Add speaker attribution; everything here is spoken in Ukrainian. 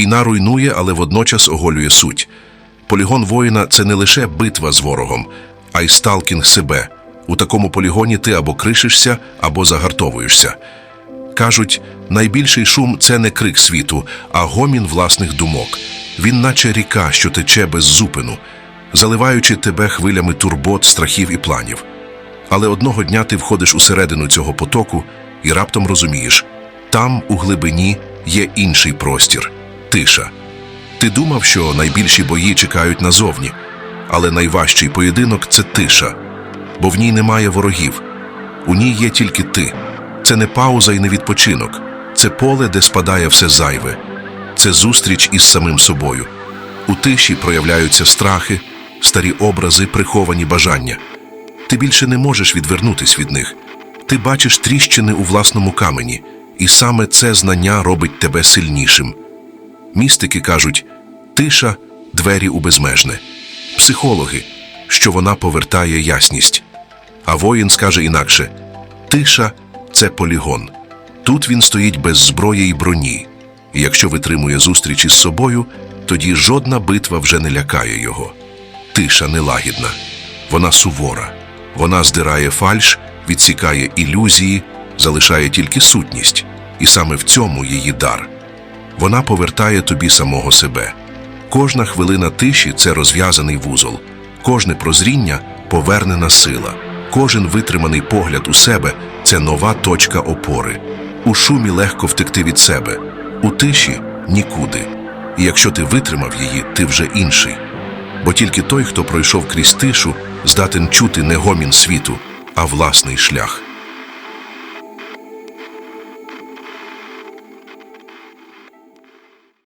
Speaker 1: Війна руйнує, але водночас оголює суть. Полігон воїна це не лише битва з ворогом, а й сталкінг себе. У такому полігоні ти або кришишся, або загартовуєшся. Кажуть, найбільший шум це не крик світу, а гомін власних думок. Він наче ріка, що тече без зупину, заливаючи тебе хвилями турбот, страхів і планів. Але одного дня ти входиш усередину цього потоку і раптом розумієш, там, у глибині, є інший простір тиша. Ти думав, що найбільші бої чекають назовні, але найважчий поєдинок це тиша, бо в ній немає ворогів. У ній є тільки ти. Це не пауза і не відпочинок, це поле, де спадає все зайве, це зустріч із самим собою. У тиші проявляються страхи, старі образи, приховані бажання. Ти більше не можеш відвернутись від них. Ти бачиш тріщини у власному камені, і саме це знання робить тебе сильнішим. Містики кажуть тиша двері у безмежне, психологи, що вона повертає ясність. А воїн скаже інакше тиша це полігон. Тут він стоїть без зброї і броні. І якщо витримує зустріч із собою, тоді жодна битва вже не лякає його. Тиша нелагідна, вона сувора, вона здирає фальш, відсікає ілюзії, залишає тільки сутність, і саме в цьому її дар. Вона повертає тобі самого себе. Кожна хвилина тиші це розв'язаний вузол, кожне прозріння повернена сила, кожен витриманий погляд у себе це нова точка опори. У шумі легко втекти від себе, у тиші нікуди. І якщо ти витримав її, ти вже інший. Бо тільки той, хто пройшов крізь тишу, здатен чути не гомін світу, а власний шлях.